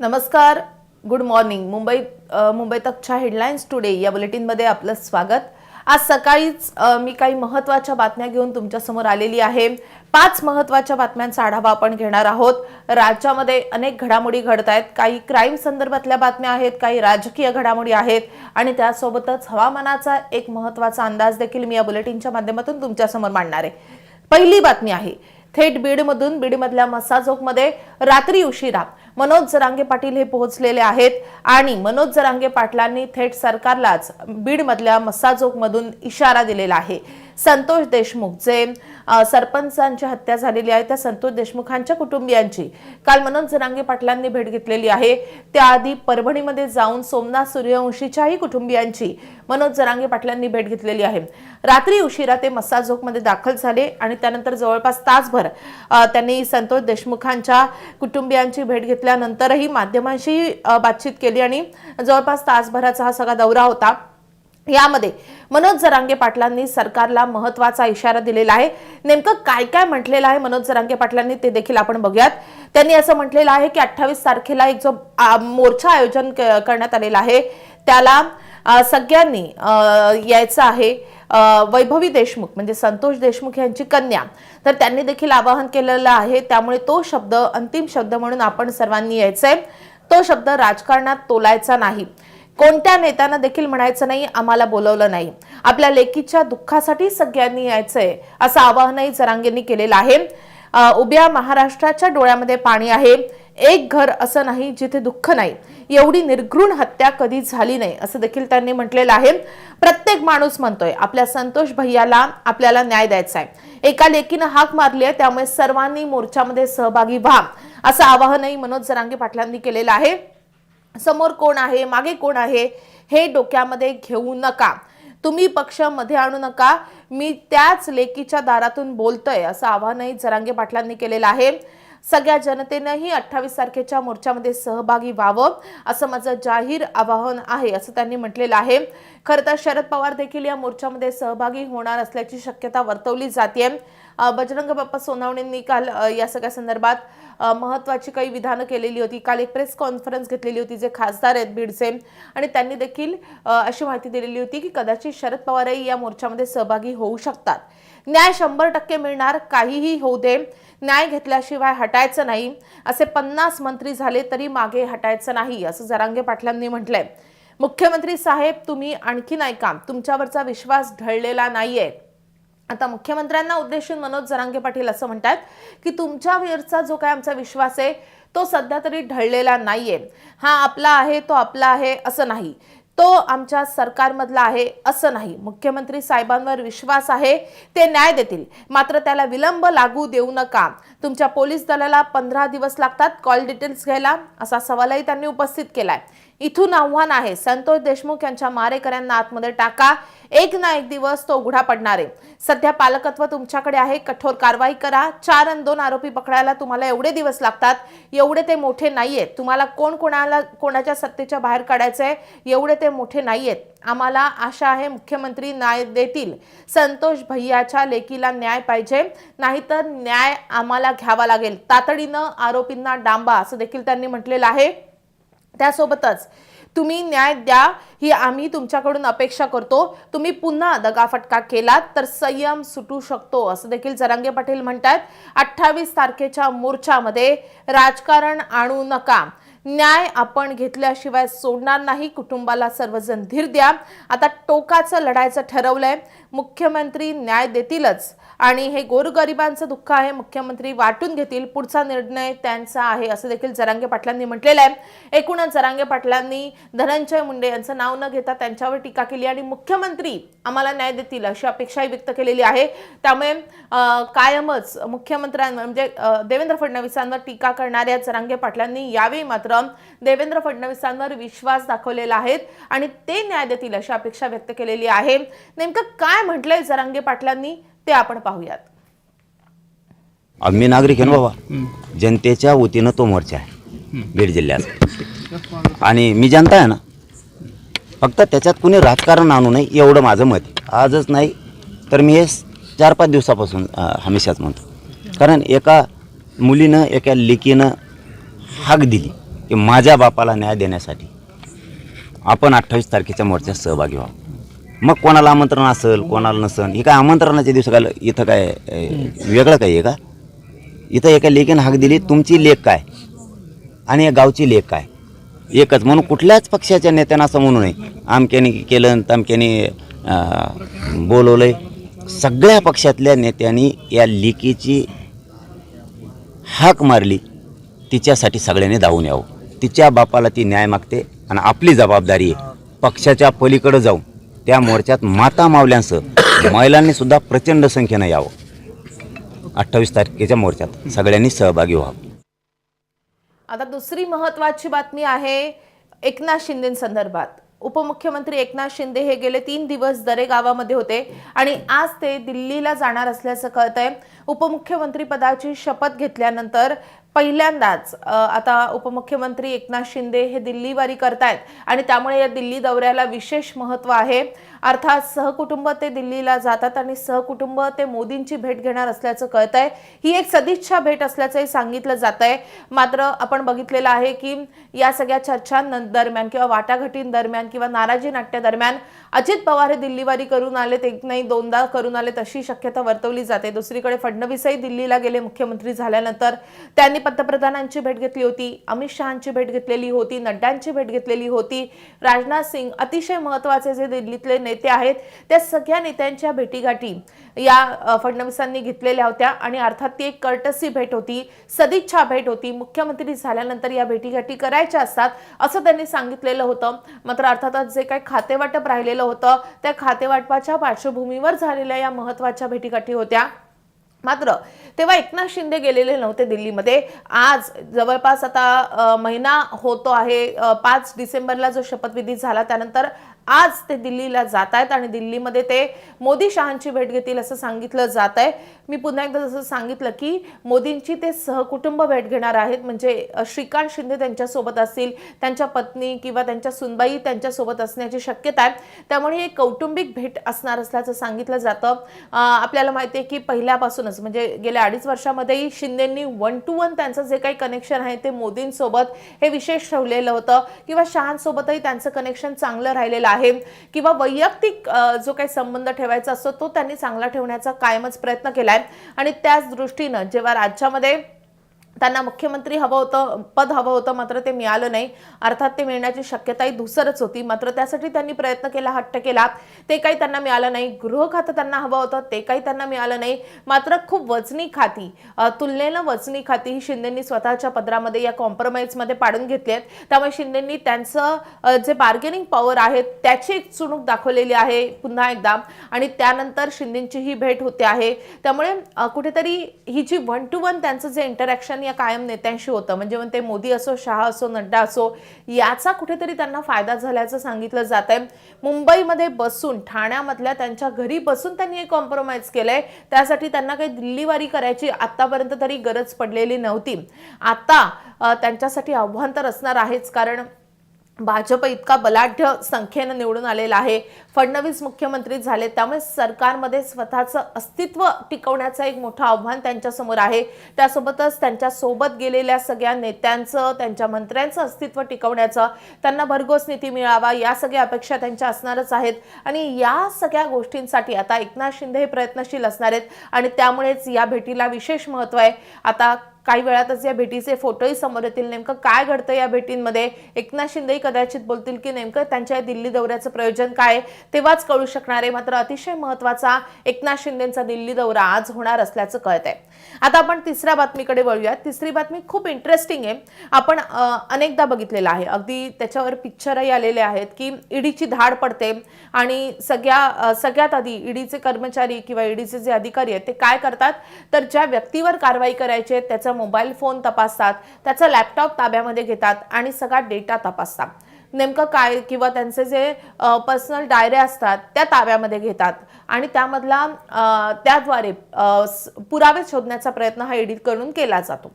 नमस्कार good morning Mumbai Mumbai तकच्या headlines today या बुलेटिनमध्ये आपलं स्वागत. आज सकाळीच मी काही महत्त्वाच्या बातम्या घेऊन तुमच्यासमोर आलेली आहे. पाच महत्त्वाच्या बातम्यांचा आढावा आपण घेणार आहोत. राज्यामध्ये अनेक घडामोडी घडत आहेत. काही क्राईम संदर्भातल्या बातम्या आहेत काही राजकीय घडामोडी आहेत. आणि त्यासोबतच हवामानाचा एक महत्त्वाचा अंदाज देखील मी या बुलेटिनच्या माध्यमातून तुमच्यासमोर मांडणार आहे. पहिली बातमी आहे. थेट बीडमधून बीडमधल्या मसाजोकमध्ये रात्री उशिरा मनोज जरांगे पाटील हे पोहोचलेले आहेत आणि मनोज जरांगे पाटलांनी थेट सरकारलाच बीडमधल्या मसाजोगमधून इशारा दिलेला आहे. संतोष देशमुख जे सरपंचांची हत्या झालेली आहे. त्या संतोष देशमुखांच्या कुटुंबियांची काल मनोज जरांगे पाटलांनी भेट घेतलेली आहे. त्याआधी परभणीमध्ये जाऊन सोमनाथ सूर्यवंशीच्याही कुटुंबियांची मनोज जरांगे पाटलांनी भेट घेतलेली आहे. रात्री उशिरा ते मस्साजोगमध्ये दाखल झाले आणि त्यानंतर जवळपास तासभर त्यांनी संतोष देशमुखांच्या कुटुंबियांची भेट घेतल्यानंतरही माध्यमांशी बातचीत केली आणि जवळपास तासभराचा हा सगळा दौरा होता. यामध्ये मनोज जरांगे पाटलांनी सरकारला महत्त्वाचा इशारा दिलेला आहे. नेमकं काय काय म्हटलेलं आहे मनोज जरांगे पाटलांनी ते देखील आपण बघूयात. त्यांनी असं म्हटलेलं आहे की अठ्ठावीस तारखेला एक जो मोर्चा आयोजन करण्यात आलेला आहे त्याला सगळ्यांनी यायचं आहे वैभवी देशमुख म्हणजे संतोष देशमुख यांची कन्या. तर त्यांनी देखील आवाहन केलेलं आहे त्यामुळे तो शब्द अंतिम शब्द म्हणून आपण सर्वांनी यायचंय. तो शब्द राजकारणात तोलायचा नाही. कोणत्या नेत्यांना देखील म्हणायचं नाही आम्हाला बोलवलं नाही. आपल्या लेकीच्या दुःखासाठी सगळ्यांनी यायचंय असं आवाहनही जरांगेंनी केलेलं आहे. उभ्या महाराष्ट्राच्या डोळ्यामध्ये पाणी आहे. एक घर असं नाही जिथे दुःख नाही. एवढी निर्घृण हत्या कधी झाली नाही असं देखील त्यांनी म्हटलेलं आहे. प्रत्येक माणूस म्हणतोय आपल्या संतोष भैयाला आपल्याला न्याय द्यायचा आहे एका लेकीनं हाक मारली आहे त्यामुळे सर्वांनी मोर्चामध्ये सहभागी व्हा असं आवाहनही मनोज जरांगे पाटलांनी केलेलं आहे. समोर कोण आहे मागे कोण आहे हे डोक्यामध्ये घेऊ नका. तुम्ही पक्षमध्ये आणू नका. मी त्याच लेकीच्या दारातून बोलतोय असं आवाहनही जरांगे पाटलांनी केलेलं आहे. सगळ्या जनतेनंही अठ्ठावीस तारखेच्या मोर्चामध्ये सहभागी व्हावं असं माझं जाहीर आवाहन आहे असं त्यांनी म्हटलेलं आहे. खरं तर शरद पवार देखील या मोर्चामध्ये सहभागी होणार असल्याची शक्यता वर्तवली जाते बजरंग बाप्पा सोनावणेंनी काल या सगळ्या संदर्भात महत्त्वाची काही विधानं केलेली होती. काल एक प्रेस कॉन्फरन्स घेतलेली होती जे खासदार आहेत बीडचे. आणि त्यांनी देखील अशी माहिती दिलेली होती की कदाचित शरद पवारही या मोर्चामध्ये सहभागी होऊ शकतात. न्याय शंभर टक्के मिळणार काहीही होऊ दे. न्याय घेतल्याशिवाय हटायचं नाही. असे पन्नास मंत्री झाले तरी मागे हटायचं नाही असं जरांगे पाटलांनी म्हटलंय. मुख्यमंत्री साहेब तुम्ही आणखी नाही का तुमच्यावरचा विश्वास ढळलेला नाहीये. आता मुख्यमंत्र्यांना उद्देशून मनोज जरांगे पाटील असं म्हणतात की तुमच्यावरचा जो काय आमचा विश्वास आहे तो सध्या तरी ढळलेला नाहीये. हा आपला आहे तो आपला आहे असं नाही. तो आमच्या सरकारमधला आहे असं नाही. मुख्यमंत्री साहेबांवर विश्वास आहे ते न्याय देतील. मात्र त्याला विलंब लागू देऊ नका. तुमच्या पोलीस दलाला पंधरा दिवस लागतात कॉल डिटेल्स घ्यायला असा सवालही त्यांनी उपस्थित केलाय. इथून आव्हान आहे. संतोष देशमुख यांच्या मारेकऱ्यांना आतमध्ये टाका. एक ना एक दिवस तो उघडा पडणार आहे. सध्या पालकत्व तुमच्याकडे आहे. कठोर कारवाई करा. चार आणि दोन आरोपी पकडायला तुम्हाला एवढे दिवस लागतात. एवढे ते मोठे नाहीयेत. तुम्हाला कोण कोणाला कोणाच्या सत्तेच्या बाहेर काढायचंय? एवढे ते मोठे नाहीयेत. आम्हाला आशा आहे मुख्यमंत्री न्याय देतील. संतोष भैयाच्या लेकीला न्याय पाहिजे. नाहीतर न्याय आम्हाला घ्यावा लागेल. तातडीनं आरोपींना डांबा असं देखील त्यांनी म्हटलेलं आहे. त्यासोबतच तुम्ही न्याय द्या ही आम्ही तुमच्याकडून अपेक्षा करतो. तुम्ही पुन्हा दगाफटका केलात तर संयम सुटू शकतो असं देखील जरांगे पाटील म्हणतात अठ्ठावीस तारखेच्या मोर्चामध्ये राजकारण आणू नका. न्याय आपण घेतल्याशिवाय सोडणार नाही कुटुंबाला सर्वजण धीर द्या. आता टोकाचं लढायचं ठरवलंय. मुख्यमंत्री न्याय देतीलच. आणि हे गोरगरिबांचं दुःख आहे. मुख्यमंत्री वाटून घेतील. पुढचा निर्णय त्यांचा आहे असं देखील जरांगे पाटलांनी म्हटलेलं आहे. एकूणच जरांगे पाटलांनी धनंजय मुंडे यांचं नाव न घेता त्यांच्यावर टीका केली आणि मुख्यमंत्री आम्हाला न्याय देतील अशी अपेक्षाही व्यक्त केलेली आहे. त्यामुळे कायमच मुख्यमंत्र्यांवर म्हणजे देवेंद्र फडणवीसांवर टीका करणाऱ्या जरांगे पाटलांनी यावेळी मात्र देवेंद्र फडणवीसांवर विश्वास दाखवलेला आहे आणि ते न्याय देतील अशी अपेक्षा व्यक्त केलेली आहे. नेमकं काय म्हटलंय जरांगे पाटलांनी? ते आपण पाहूयात. आम्ही नागरिक आहे ना बाबा. जनतेच्या वतीनं तो मोर्चा आहे. बीड जिल्ह्यात आणि मी जनता आहे ना फक्त त्याच्यात कुणी राजकारण आणू नये एवढं माझं मत आहे. आजच नाही तर मी हे चार पाच दिवसापासून हमेशाच म्हणतो. कारण एका मुलीनं एका लेकीनं हाक दिली की माझ्या बापाला न्याय देण्यासाठी आपण अठ्ठावीस तारखेच्या मोर्चात सहभागी व्हावं. मग कोणाला आमंत्रण असेल कोणाला नसेल? हे काय आमंत्रणाच्या दिवशी काय इथं काय वेगळं काही आहे का? इथं एका लेखीनं हाक दिली तुमची लेख काय? आणि या गावची लेख काय? एकच. म्हणून कुठल्याच पक्षाच्या नेत्यांना असं म्हणू नये. आमक्याने केलं तमक्याने बोलवलंय. सगळ्या पक्षातल्या नेत्यांनी या लेकीची हाक मारली. तिच्यासाठी सगळ्यांनी धावून यावं. तिच्या बापाला ती न्याय मागते आणि आपली जबाबदारी आहे. पक्षाच्या पलीकडं जाऊन त्या मोर्चात माता मावल्यांसह महिलांनी सुद्धा प्रचंड संख्येनं यावं. अठ्ठावीस तारखेच्या मोर्चात सगळ्यांनी सहभागी व्हावं. आता दुसरी महत्वाची बातमी आहे एकनाथ शिंदे संदर्भात. उपमुख्यमंत्री एकनाथ शिंदे हे गेले तीन दिवस दरे गावामध्ये होते आणि आज ते दिल्लीला जाणार असल्याचं कळत आहे उपमुख्यमंत्री पदाची शपथ घेतल्यानंतर पहिल्यांदाच आता उपमुख्यमंत्री एकनाथ शिंदे हे दिल्लीवारी करतायत आणि त्यामुळे या दिल्ली दौऱ्याला विशेष महत्त्व आहे. अर्थात सहकुटुंब ते दिल्लीला जातात आणि सहकुटुंब ते मोदींची भेट घेणार असल्याचं कळत आहे ही एक सदिच्छा भेट असल्याचंही सांगितलं जात आहे मात्र आपण बघितलेलं आहे की या सगळ्या चर्चांदरम्यान किंवा वाटाघाटींदरम्यान किंवा नाराजी नाट्यादरम्यान अजित पवार हे दिल्लीवारी करून आलेत एक नाही दोनदा करून आलेत अशी शक्यता वर्तवली जाते. दुसरीकडे फडणवीसही दिल्लीला गेले मुख्यमंत्री झाल्यानंतर त्यांनी पंतप्रधानांची भेट घेतली होती अमित शहांची भेट घेतलेली होती नड्डांची भेट घेतलेली होती. राजनाथ सिंग अतिशय महत्त्वाचे जे दिल्लीतले नेते आहेत त्या सगळ्या नेत्यांच्या भेटीगाठी या फडणवीसांनी घेतलेल्या होत्या आणि अर्थात ती एक कर्टसी भेट होती सदिच्छा भेट होती. मुख्यमंत्री झाल्यानंतर या भेटीगाठी करायच्या असतात असं त्यांनी सांगितलेलं होतं. मात्र अर्थातच जे काही खातेवाटप राहिलेलं होतं त्या खातेवाटपाच्या पार्श्वभूमीवर झालेल्या या महत्त्वाच्या भेटीगाठी होत्या. मात्र तेव्हा एकनाथ शिंदे गेलेले नव्हते दिल्लीमध्ये. आज जवळपास आता महिना होतो आहे पाच डिसेंबरला जो शपथविधी झाला त्यानंतर आज ते दिल्लीला जात आहेत आणि दिल्लीमध्ये ते मोदी शहांची भेट घेतील असं सांगितलं जात आहे मी पुन्हा एकदा जसं सांगितलं की मोदींची ते सहकुटुंब भेट घेणार आहेत. म्हणजे श्रीकांत शिंदे त्यांच्यासोबत असतील त्यांच्या पत्नी किंवा त्यांच्या सुनबाई त्यांच्यासोबत असण्याची शक्यता आहे. त्यामुळे एक कौटुंबिक भेट असणार असल्याचं सांगितलं जातं. आपल्याला माहिती आहे की पहिल्यापासूनच म्हणजे गेल्या अडीच वर्षामध्येही शिंदेंनी वन टू वन त्यांचं जे काही कनेक्शन आहे ते मोदींसोबत हे विशेष ठेवलेलं होतं. किंवा शहांसोबतही त्यांचं कनेक्शन चांगलं राहिलेलं आहे. किंवा वैयक्तिक जो काही संबंध ठेवायचा असतो तो त्यांनी चांगला ठेवण्याचा कायमच प्रयत्न केला आहे आणि त्याच दृष्टीनं जेव्हा राज्यामध्ये त्यांना मुख्यमंत्री हवं होतं पद हवं होतं मात्र ते मिळालं नाही. अर्थात ते मिळण्याची शक्यताही धुसरच होती. मात्र त्यासाठी त्यांनी प्रयत्न केला हट्ट केला. ते काही त्यांना मिळालं नाही. गृह खातं त्यांना हवं होतं ते काही त्यांना मिळालं नाही. मात्र खूप वजनी खाती तुलनेनं वजनी खाती ही शिंदेंनी स्वतःच्या पदरामध्ये या कॉम्प्रोमाइजमध्ये पाडून घेतली आहेत त्यामुळे शिंदेंनी त्यांचं जे बार्गेनिंग पॉवर आहे त्याची एक चुणूक दाखवलेली आहे पुन्हा एकदा. आणि त्यानंतर शिंदेंची ही भेट होते आहे. त्यामुळे कुठेतरी ही जी वन टू वन त्यांचं जे इंटरॅक्शन या कायम नेत्यांशी होतं. म्हणजे ते मोदी असो शहा असो नड्डा असो याचा कुठेतरी त्यांना फायदा झाल्याचं सांगितलं जात आहे. मुंबईमध्ये बसून ठाण्यामधल्या त्यांच्या घरी बसून त्यांनी एक कॉम्प्रोमाइज केलंय. त्यासाठी त्यांना काही दिल्लीवारी करायची आतापर्यंत तरी गरज पडलेली नव्हती. आता त्यांच्यासाठी आव्हान तर असणार आहेच. कारण भाजप इतका बलाढ्य संख्येनं निवडून आलेला आहे. फडणवीस मुख्यमंत्री झाले त्यामुळे सरकारमध्ये स्वतःचं अस्तित्व टिकवण्याचं एक मोठं आव्हान त्यांच्यासमोर आहे. त्यासोबतच त्यांच्यासोबत गेलेल्या सगळ्या नेत्यांचं त्यांच्या मंत्र्यांचं अस्तित्व टिकवण्याचं त्यांना भरघोस निधी मिळावा या सगळ्या अपेक्षा त्यांच्या असणारच आहेत. आणि या सगळ्या गोष्टींसाठी आता एकनाथ शिंदे हे प्रयत्नशील असणार आहेत. आणि त्यामुळेच या भेटीला विशेष महत्त्व आहे. आता काही वेळातच या भेटीचे फोटोही समोर येतील. नेमकं काय घडतं या भेटींमध्ये? एकनाथ शिंदेही कदाचित बोलतील की नेमकं त्यांच्या दिल्ली दौऱ्याचं प्रयोजन काय तेव्हाच कळू शकणार आहे. मात्र अतिशय महत्त्वाचा एकनाथ शिंदेचा दिल्ली दौरा आज होणार असल्याचं कळत आहे आता आपण तिसऱ्या बातमीकडे वळूया तिसरी बातमी खूप इंटरेस्टिंग आहे. आपण अनेकदा बघितलेलं आहे. अगदी त्याच्यावर पिक्चरही आलेले आहेत की ईडीची धाड पडते आणि सगळ्या सगळ्यात आधी ईडीचे कर्मचारी किंवा ईडीचे जे अधिकारी आहेत ते काय करतात? तर ज्या व्यक्तीवर कारवाई करायची आहे त्याचा मोबाईल फोन तपासतात त्याचा लॅपटॉप ताब्यामध्ये घेतात आणि सगळा डेटा तपासतात. नेमकं काय किंवा त्यांचे जे पर्सनल डायऱ्या असतात त्या ताब्यामध्ये घेतात. आणि त्यामधला त्याद्वारे पुरावे शोधण्याचा प्रयत्न हा एडिट करून केला जातो.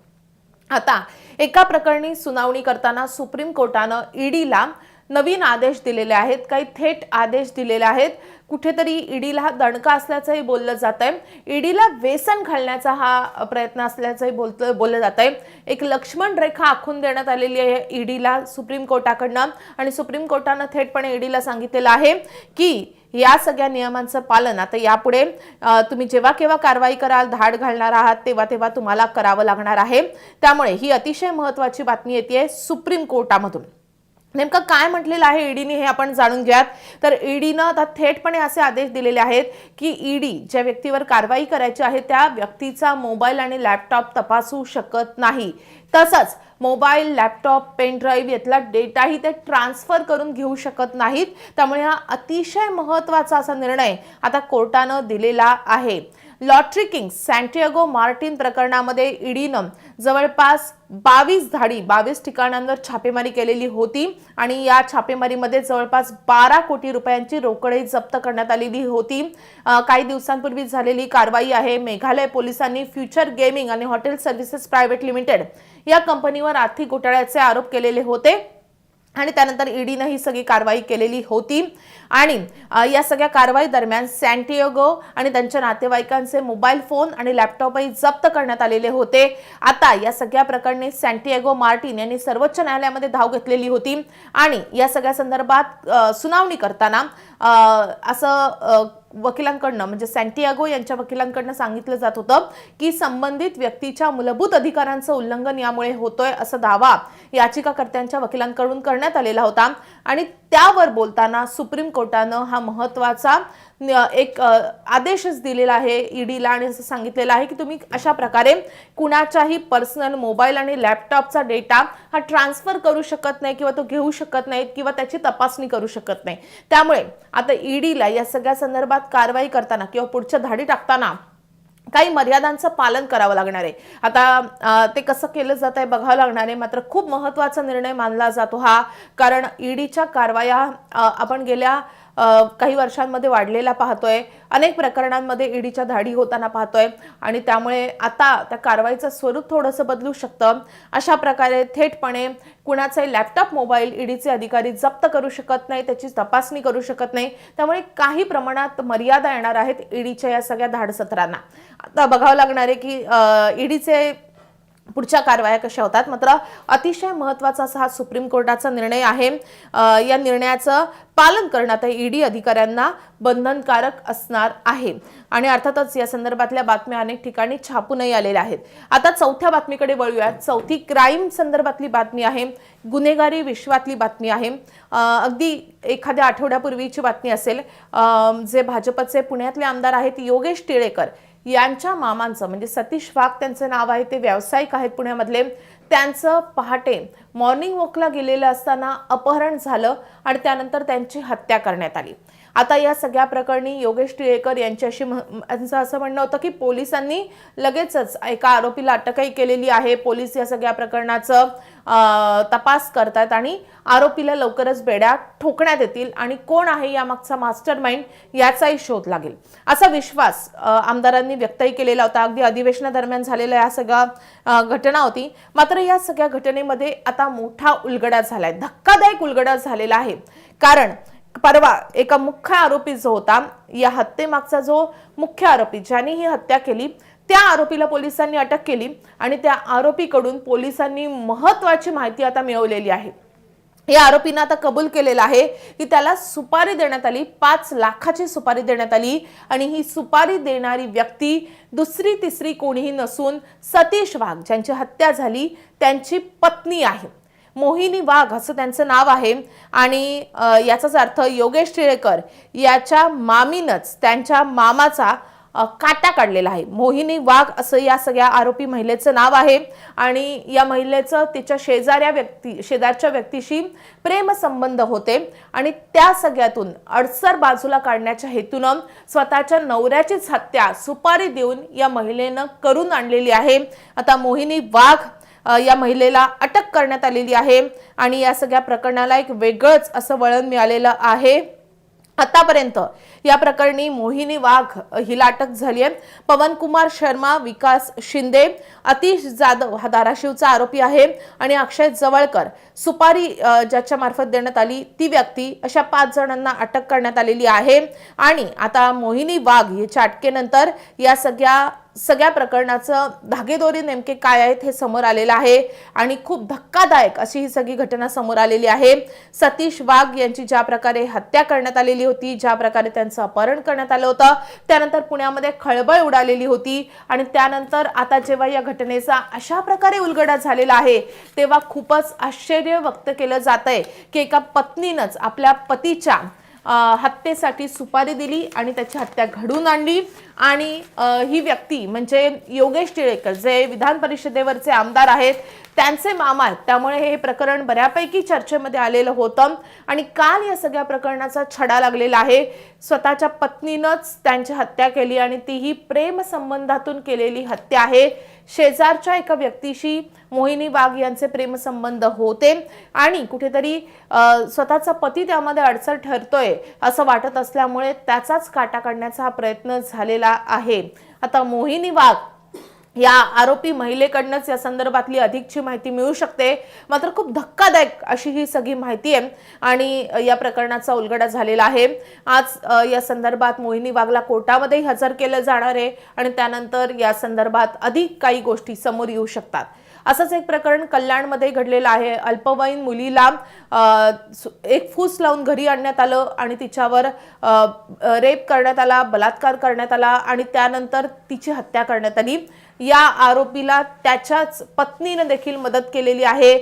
आता एका प्रकरणी सुनावणी करताना सुप्रीम कोर्टानं ईडीला नवीन आदेश दिलेले आहेत काही थेट आदेश दिलेले आहेत. कुठेतरी ईडीला हा दणका असल्याचंही बोललं जात आहे ईडीला वेसन घालण्याचा हा प्रयत्न असल्याचंही बोलतं बोललं जात आहे एक लक्ष्मण रेखा आखून देण्यात आलेली आहे ईडीला सुप्रीम कोर्टाकडनं आणि सुप्रीम कोर्टानं थेटपणे ईडीला सांगितलेलं आहे की या सगळ्या नियमांचं पालन आता यापुढे तुम्ही जेव्हा केव्हा कारवाई कराल धाड घालणार आहात तेव्हा तेव्हा तुम्हाला करावं लागणार आहे. त्यामुळे ही अतिशय महत्वाची बातमी येते सुप्रीम कोर्टामधून. नेमकं काय म्हटलेलं आहे ईडीने हे आपण जाणून घ्यात तर ईडीनं आता थेटपणे असे आदेश दिलेले आहेत की ईडी ज्या व्यक्तीवर कारवाई करायची आहे त्या व्यक्तीचा मोबाईल आणि लॅपटॉप तपासू शकत नाही. तसंच मोबाईल लॅपटॉप पेन ड्राईव्ह यातला डेटाही ते ट्रान्सफर करून घेऊ शकत नाहीत. त्यामुळे हा अतिशय महत्त्वाचा असा निर्णय आता कोर्टानं दिलेला आहे. लॉटरी किंग सॅन्टियागो मार्टिन प्रकरणामध्ये ईडीनं जवळपास बावीस धाडी बावीस ठिकाणांवर छापेमारी केलेली होती आणि या छापेमारीमध्ये जवळपास बारा कोटी रुपयांची रोकडही जप्त करण्यात आलेली होती. काही दिवसांपूर्वी झालेली कारवाई आहे. मेघालय पोलिसांनी फ्युचर गेमिंग आणि हॉटेल सर्व्हिसेस प्रायव्हेट लिमिटेड या कंपनीवर आर्थिक घोटाळ्याचे आरोप केलेले होते. आणि त्यानंतर ईडीनं ही सगळी कारवाई केलेली होती. आणि या सगळ्या कारवाई दरम्यान सॅन्टियोगो आणि त्यांच्या नातेवाईकांचे मोबाईल फोन आणि लॅपटॉपही जप्त करण्यात आलेले होते. आता या सगळ्या प्रकरणी सॅन्टियागो मार्टिन यांनी सर्वोच्च न्यायालयामध्ये धाव घेतलेली होती. आणि या सगळ्या संदर्भात सुनावणी करताना असं वकिलांकडनं म्हणजे सॅन्टियागो यांच्या वकिलांकडनं सांगितलं जात होतं की संबंधित व्यक्तीच्या मूलभूत अधिकारांचं उल्लंघन यामुळे होतोय असा दावा याचिकाकर्त्यांच्या वकिलांकडून करण्यात आलेला होता. आणि त्यावर बोलताना सुप्रीम कोर्टानं हा महत्त्वाचा एक आदेशच दिलेला आहे ईडीला आणि असं सांगितलेलं आहे की तुम्ही अशा प्रकारे कुणाच्याही पर्सनल मोबाईल आणि लॅपटॉपचा डेटा हा ट्रान्सफर करू शकत नाही किंवा तो घेऊ शकत नाही किंवा त्याची तपासणी करू शकत नाही. त्यामुळे आता ईडीला या सगळ्या संदर्भात कारवाई करताना किंवा पुढच्या धाडी टाकताना काही मर्यादांचं पालन करावं लागणार आहे. आता ते कसं केलं जात आहे बघावं लागणार आहे. मात्र खूप महत्त्वाचा निर्णय मानला जातो हा. कारण ईडीच्या कारवाया आपण गेल्या काही वर्षांमध्ये वाढलेला पाहतोय. अनेक प्रकरणांमध्ये ईडीच्या धाडी होताना पाहतोय. आणि त्यामुळे आता त्या कारवाईचं स्वरूप थोडंसं बदलू शकतं. अशा प्रकारे थेटपणे कुणाचे लॅपटॉप मोबाईल ईडीचे अधिकारी जप्त करू शकत नाही त्याची तपासणी करू शकत नाही. त्यामुळे काही प्रमाणात मर्यादा येणार आहेत ईडीच्या या सगळ्या धाडसत्रांना. आता बघावं लागणार आहे की ईडीचे पुढच्या कारवाया कशा होतात? मात्र अतिशय महत्त्वाचा असा हा सुप्रीम कोर्टाचा निर्णय आहे. या निर्णयाचं पालन करणं आता ईडी अधिकाऱ्यांना बंधनकारक असणार आहे. आणि अर्थातच या संदर्भातल्या बातम्या अनेक ठिकाणी छापूनही आलेल्या आहेत. आता चौथ्या बातमीकडे वळूयात. चौथी क्राईम संदर्भातली बातमी आहे. गुन्हेगारी विश्वातली बातमी आहे. अगदी एखाद्या आठवड्यापूर्वीची बातमी असेल. जे भाजपचे पुण्यातले आमदार आहेत योगेश टिळेकर. यांच्या मामांचं म्हणजे सतीश वाघ त्यांचं नाव आहे ते व्यावसायिक आहेत पुण्यामधले. त्यांचं पहाटे मॉर्निंग वॉकला गेलेलं असताना अपहरण झालं आणि त्यानंतर त्यांची हत्या करण्यात आली. आता या सगळ्या प्रकरणी योगेश टिळेकर यांच्याशी म्ह- यांचं असं म्हणणं होतं की पोलिसांनी लगेचच एका आरोपीला अटकही केलेली आहे. पोलीस या सगळ्या प्रकरणाचं तपास करतात आणि आरोपीला लवकरच बेड्या ठोकण्यात येतील. आणि कोण आहे यामागचा मास्टर माइंड याचाही शोध लागेल. असा विश्वास आमदारांनी व्यक्तही केलेला होता. अगदी अधिवेशनादरम्यान झालेल्या या सगळ्या घटना होती. मात्र या सगळ्या घटनेमध्ये आता मोठा उलगडा झालाय. धक्कादायक उलगडा झालेला आहे. कारण परवा एका मुख्य आरोपी जो होता या हत्येमागचा जो मुख्य आरोपी ज्याने ही हत्या केली त्या आरोपीला पोलिसांनी अटक केली आणि त्या आरोपीकडून पोलिसांनी महत्वाची माहिती आता मिळवलेली आहे. या आरोपीनं आता कबूल केलेलं आहे की त्याला सुपारी देण्यात आली पाच लाखाची सुपारी देण्यात आली आणि ही सुपारी देणारी व्यक्ती दुसरी तिसरी कोणीही नसून सतीश वाघ ज्यांची हत्या झाली त्यांची पत्नी आहे. मोहिनी वाघ असं त्यांचं नाव आहे. आणि याचाच अर्थ योगेश टिळेकर याच्या मामीनच त्यांच्या मामाचा काटा काढलेला आहे. मोहिनी वाघ असं या सगळ्या आरोपी महिलेचं नाव आहे. आणि या महिलेचं तिच्या शेजाऱ्या व्यक्ती शेजारच्या व्यक्तीशी प्रेमसंबंध होते. आणि त्या सगळ्यातून अडसर बाजूला काढण्याच्या हेतूनं स्वतःच्या नवऱ्याचीच हत्या सुपारी देऊन या महिलेनं करून आणलेली आहे. आता मोहिनी वाघ या महिलेला अटक करण्यात आलेली आहे. आणि या सगळ्या प्रकरणाला एक वेगळंच असं वळण मिळालेलं आहे. आतापर्यंत या प्रकरणी मोहिनी वाघ हिला अटक झाली आहे पवन कुमार शर्मा विकास शिंदे अतिश जाधव हा धाराशिवचा आरोपी आहे. आणि अक्षय जवळकर सुपारी ज्याच्या मार्फत देण्यात आली ती व्यक्ती अशा पाच जणांना अटक करण्यात आलेली आहे. आणि आता मोहिनी वाघ याच्या अटकेनंतर या सगळ्या सगळ्या प्रकरणाचं धागेदोरी नेमके काय आहेत हे समोर आलेलं आहे. आणि खूप धक्कादायक अशी ही सगळी घटना समोर आलेली आहे. सतीश वाघ यांची ज्या प्रकारे हत्या करण्यात आलेली होती ज्या प्रकारे त्यांचं अपहरण करण्यात आलं होतं त्यानंतर पुण्यामध्ये खळबळ उडालेली होती. आणि त्यानंतर आता जेव्हा या घटनेचा अशा प्रकारे उलगडा झालेला आहे तेव्हा खूपच आश्चर्य व्यक्त केलं जात आहे की एका पत्नीनंच आपल्या पतीच्या हत्येसाठी सुपारी दिली आणि त्याची हत्या घडून आणली. आणि ही व्यक्ती म्हणजे योगेश टिळेकर जे विधान परिषदेवरचे आमदार आहेत त्यांचे मामा आहेत. त्यामुळे हे प्रकरण बऱ्यापैकी चर्चेमध्ये आलेलं होतं. आणि काल या सगळ्या प्रकरणाचा छडा लागलेला आहे. स्वतःच्या पत्नीनंच त्यांची हत्या केली आणि तीही प्रेमसंबंधातून केलेली हत्या आहे. शेजारच्या एका व्यक्तीशी मोहिनी वाघ यांचे प्रेमसंबंध होते आणि कुठेतरी स्वतःचा पती त्यामध्ये अडचण ठरतोय असं वाटत असल्यामुळे त्याचाच काटा काढण्याचा हा प्रयत्न झालेला आहे. आता मोहिनी वाघ या आरोपी महिलेकडनंच या संदर्भातली अधिकची माहिती मिळू शकते. मात्र खूप धक्कादायक अशी ही सगळी माहिती आहे आणि या प्रकरणाचा उलगडा झालेला आहे. आज या संदर्भात मोहिनी वाघला कोर्टामध्ये हजर केलं जाणार आहे आणि त्यानंतर या संदर्भात अधिक काही गोष्टी समोर येऊ शकतात. असंच एक प्रकरण कल्याणमध्ये घडलेलं आहे. अल्पवयीन मुलीला एक फूस लावून घरी आणण्यात आलं आणि तिच्यावर रेप करण्यात आला बलात्कार करण्यात आला आणि त्यानंतर तिची हत्या करण्यात आली. या आरोपीला त्याच्याच पत्नीनं देखील मदत केलेली आहे.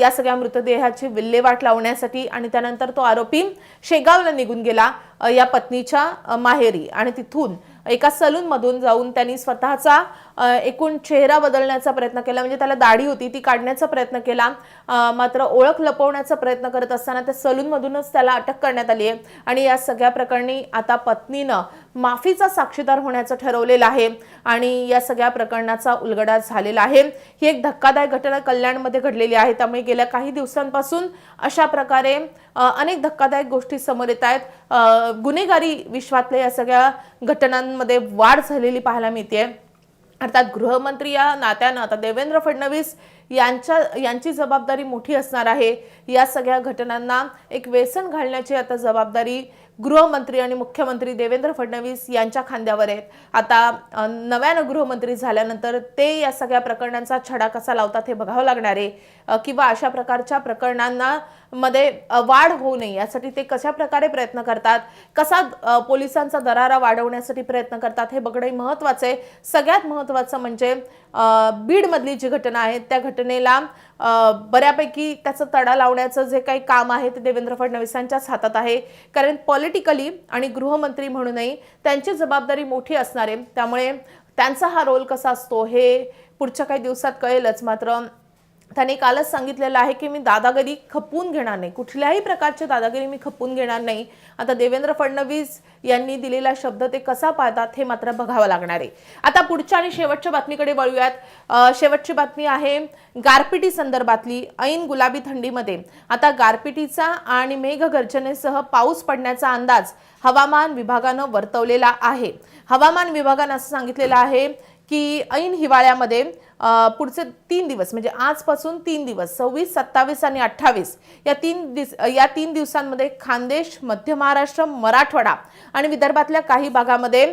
या सगळ्या मृतदेहाची विल्हेवाट लावण्यासाठी आणि त्यानंतर तो आरोपी शेगावला निघून गेला या पत्नीच्या माहेरी. आणि तिथून एका सलून मधून जाऊन त्यांनी स्वतःचा एकूण चेहरा बदलण्याचा प्रयत्न केला म्हणजे त्याला दाढी होती ती काढण्याचा प्रयत्न केला. मात्र ओळख लपवण्याचा प्रयत्न करत असताना त्या सलूनमधूनच त्याला अटक करण्यात आली आहे. आणि या सगळ्या प्रकरणी आता पत्नीनं माफीचा साक्षीदार होण्याचं ठरवलेलं आहे आणि या सगळ्या प्रकरणाचा उलगडा झालेला आहे. ही एक धक्कादायक घटना कल्याणमध्ये घडलेली आहे. त्यामुळे गेल्या काही दिवसांपासून अशा प्रकारे अनेक धक्कादायक गोष्टी समोर येत आहेत. गुन्हेगारी विश्वातल्या या सगळ्या घटनांमध्ये वाढ झालेली पाहायला मिळते अर्थात गृहमंत्री या नात्यानं आता देवेंद्र फडणवीस यांच्या यांची जबाबदारी मोठी असणार आहे. या सगळ्या घटनांना एक वेसन घालण्याची आता जबाबदारी गृहमंत्री आणि मुख्यमंत्री देवेंद्र फडणवीस यांच्या खांद्यावर आहेत. आता नव्यानं गृहमंत्री झाल्यानंतर ते या सगळ्या प्रकरणांचा छडा कसा लावतात हे बघावं लागणार आहे. किंवा अशा प्रकारच्या प्रकरणांना मध्ये वाढ होऊ नये यासाठी ते कशा प्रकारे प्रयत्न करतात? कसा पोलिसांचा दरारा वाढवण्यासाठी प्रयत्न करतात? हे बघणे महत्वाचं आहे. सगळ्यात महत्वाचं म्हणजे बीडमधली जी घटना आहे त्या घटनेला बऱ्यापैकी त्याचं तडा लावण्याचं जे काही काम आहे ते देवेंद्र फडणवीसांच्याच हातात आहे. कारण पॉलिटिकली आणि गृहमंत्री म्हणूनही त्यांची जबाबदारी मोठी असणार आहे. त्यामुळे त्यांचा हा रोल कसा असतो हे पुढच्या काही दिवसात कळेलच. मात्र त्याने कालच सांगितलेलं आहे की मी दादागिरी खपवून घेणार नाही. कुठल्याही प्रकारची दादागिरी मी खपवून घेणार नाही. आता देवेंद्र फडणवीस यांनी दिलेला शब्द ते कसा पाळतात हे मात्र बघावं लागणार आहे. आता पुढच्या आणि शेवटच्या बातमीकडे वळूयात. शेवटची बातमी आहे गारपिटी संदर्भातली ऐन गुलाबी थंडीमध्ये. आता गारपिटीचा आणि मेघगर्जनेसह पाऊस पडण्याचा अंदाज हवामान विभागानं वर्तवलेला आहे. हवामान विभागानं असं सांगितलेलं आहे की ऐन हिवाळ्यामध्ये पुढचे तीन दिवस म्हणजे आजपासून तीन दिवस सव्वीस सत्तावीस आणि अठ्ठावीस या तीन दिस या तीन दिवसांमध्ये खानदेश मध्य महाराष्ट्र मराठवाडा आणि विदर्भातल्या काही भागामध्ये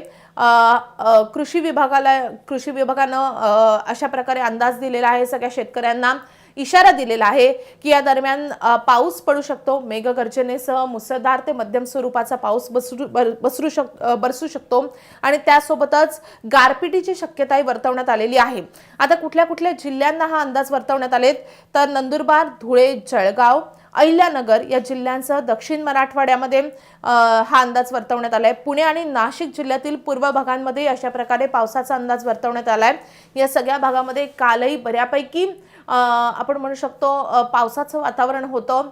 कृषी विभागाला कृषी विभागानं अशा प्रकारे अंदाज दिलेला आहे सगळ्या शेतकऱ्यांना. इशारा दिलेला आहे की या दरम्यान पाऊस पडू शकतो. मेघगर्जनेसह मुसळधार ते मध्यम स्वरूपाचा पाऊस बसरू बर- बसरू शक बरसू शकतो. आणि त्यासोबतच गारपिटीची शक्यताही वर्तवण्यात आलेली आहे. आता कुठल्या कुठल्या जिल्ह्यांना हा अंदाज वर्तवण्यात आलेत? तर नंदुरबार धुळे जळगाव अहिल्यानगर या जिल्ह्यांसह दक्षिण मराठवाड्यामध्ये हा अंदाज वर्तवण्यात आलाय. पुणे आणि नाशिक जिल्ह्यातील पूर्व भागांमध्ये अशा प्रकारे पावसाचा अंदाज वर्तवण्यात आलाय. या सगळ्या भागामध्ये कालही बऱ्यापैकी आपण म्हणू शकतो पावसाचं वातावरण होतं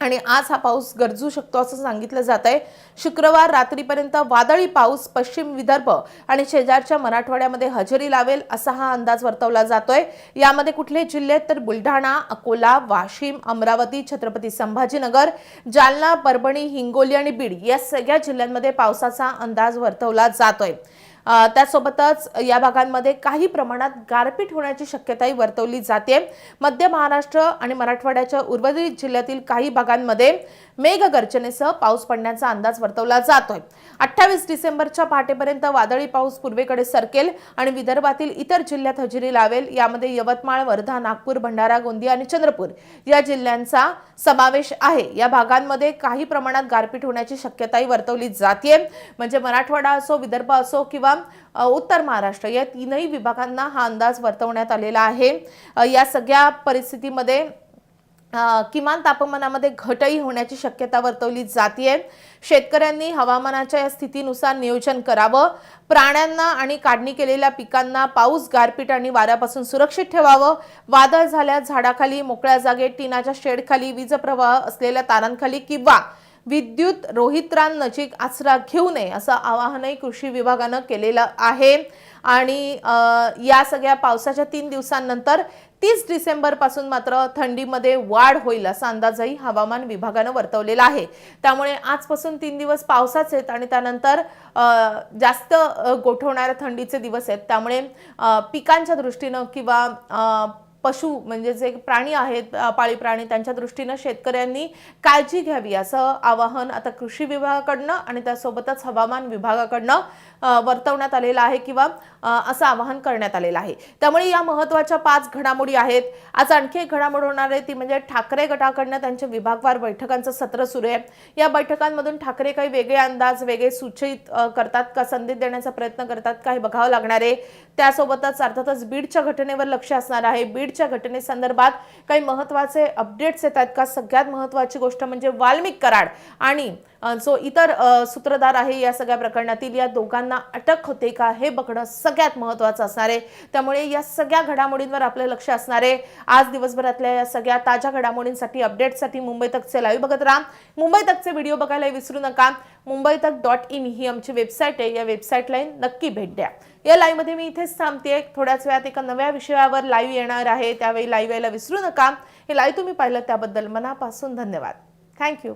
आणि आज हा पाऊस गरजू शकतो असं सांगितलं जात आहे शुक्रवार रात्रीपर्यंत वादळी पाऊस पश्चिम विदर्भ आणि शेजारच्या मराठवाड्यामध्ये हजेरी लावेल असा हा अंदाज वर्तवला जातोय. यामध्ये कुठले जिल्हे तर बुलढाणा अकोला वाशिम अमरावती छत्रपती संभाजीनगर जालना परभणी हिंगोली आणि बीड या सगळ्या जिल्ह्यांमध्ये पावसाचा अंदाज वर्तवला जातोय. त्यासोबतच या भागांमध्ये काही प्रमाणात गारपीट होण्याची शक्यताही वर्तवली जाते. मध्य महाराष्ट्र आणि मराठवाड्याच्या उर्वरित जिल्ह्यातील काही भागांमध्ये मेघगर्जनेसह पाऊस पडण्याचा अंदाज वर्तवला जातोय. अठ्ठावीस डिसेंबरच्या पहाटेपर्यंत वादळी पाऊस पूर्वेकडे सरकेल आणि विदर्भातील इतर जिल्ह्यात हजेरी लावेल. यामध्ये यवतमाळ वर्धा नागपूर भंडारा गोंदिया आणि चंद्रपूर या जिल्ह्यांचा समावेश आहे. या भागांमध्ये काही प्रमाणात गारपीट होण्याची शक्यताही वर्तवली जाते. म्हणजे मराठवाडा असो विदर्भ असो किंवा किंवा उत्तर महाराष्ट्र या तीनही विभागांना हा अंदाज वर्तवण्यात आलेला आहे. या सगळ्या परिस्थितीमध्ये किमान तापमानामध्ये घटही होण्याची शक्यता वर्तवली जाते शेतकऱ्यांनी हवामानाच्या या स्थितीनुसार नियोजन करावं. प्राण्यांना आणि काढणी केलेल्या पिकांना पाऊस गारपीट आणि वाऱ्यापासून सुरक्षित ठेवावं. वादळ झाल्यास झाडाखाली मोकळ्या जागेत टिनाच्या शेडखाली वीज प्रवाह असलेल्या तारांखाली किंवा विद्युत रोहित्रांनजीक आसरा घेऊ नये असं आवाहनही कृषी विभागानं केलेलं आहे. आणि या सगळ्या पावसाच्या तीन दिवसांनंतर तीस डिसेंबरपासून मात्र थंडीमध्ये वाढ होईल असा अंदाजही हवामान विभागानं वर्तवलेला आहे. त्यामुळे आजपासून तीन दिवस पावसाचे आहेत आणि त्यानंतर जास्त गोठवणाऱ्या थंडीचे दिवस आहेत. त्यामुळे पिकांच्या दृष्टीनं किंवा पशु म्हणजे जे प्राणी आहेत पाळीव प्राणी त्यांच्या दृष्टीनं शेतकऱ्यांनी काळजी घ्यावी असं आवाहन आता कृषी विभागाकडनं आणि त्यासोबतच हवामान विभागाकडनं वर्तवण्यात आलेलं आहे किंवा असं आवाहन करण्यात आलेलं आहे. त्यामुळे या महत्त्वाच्या पाच घडामोडी आहेत. आज आणखी एक घडामोड होणार आहे ती म्हणजे ठाकरे गटाकडनं त्यांच्या विभागवार बैठकांचं सत्र सुरू आहे. या बैठकांमधून ठाकरे काही वेगळे अंदाज वेगळे सूचित करतात का? संदेश देण्याचा प्रयत्न करतात का? हे बघावं लागणार आहे. त्यासोबतच अर्थातच बीडच्या घटनेवर लक्ष असणार आहे. बीडच्या घटनेसंदर्भात काही महत्त्वाचे अपडेट्स येतात का? सगळ्यात महत्त्वाची गोष्ट म्हणजे वाल्मिक कराड आणि जो इतर सूत्रधार आहे या सगळ्या प्रकरणातील या दोघांना अटक होते का? हे बघणं सगळ्यात महत्त्वाचं असणार आहे. त्यामुळे या सगळ्या घडामोडींवर आपलं लक्ष असणार आहे. आज दिवसभरातल्या या सगळ्या ताज्या घडामोडींसाठी अपडेटसाठी मुंबई तकचे लाईव्ह बघत राहा. मुंबई तकचे व्हिडिओ बघायला विसरू नका. मुंबई तक डॉट इन ही आमची वेबसाईट आहे. या वेबसाईटला नक्की भेट द्या. या लाईव्हमध्ये मी इथेच थांबते थोड्याच वेळात एका नव्या विषयावर लाईव्ह येणार आहे. त्यावेळी लाईव्ह यायला विसरू नका. हे लाईव्ह तुम्ही पाहिलं त्याबद्दल मनापासून धन्यवाद. थँक्यू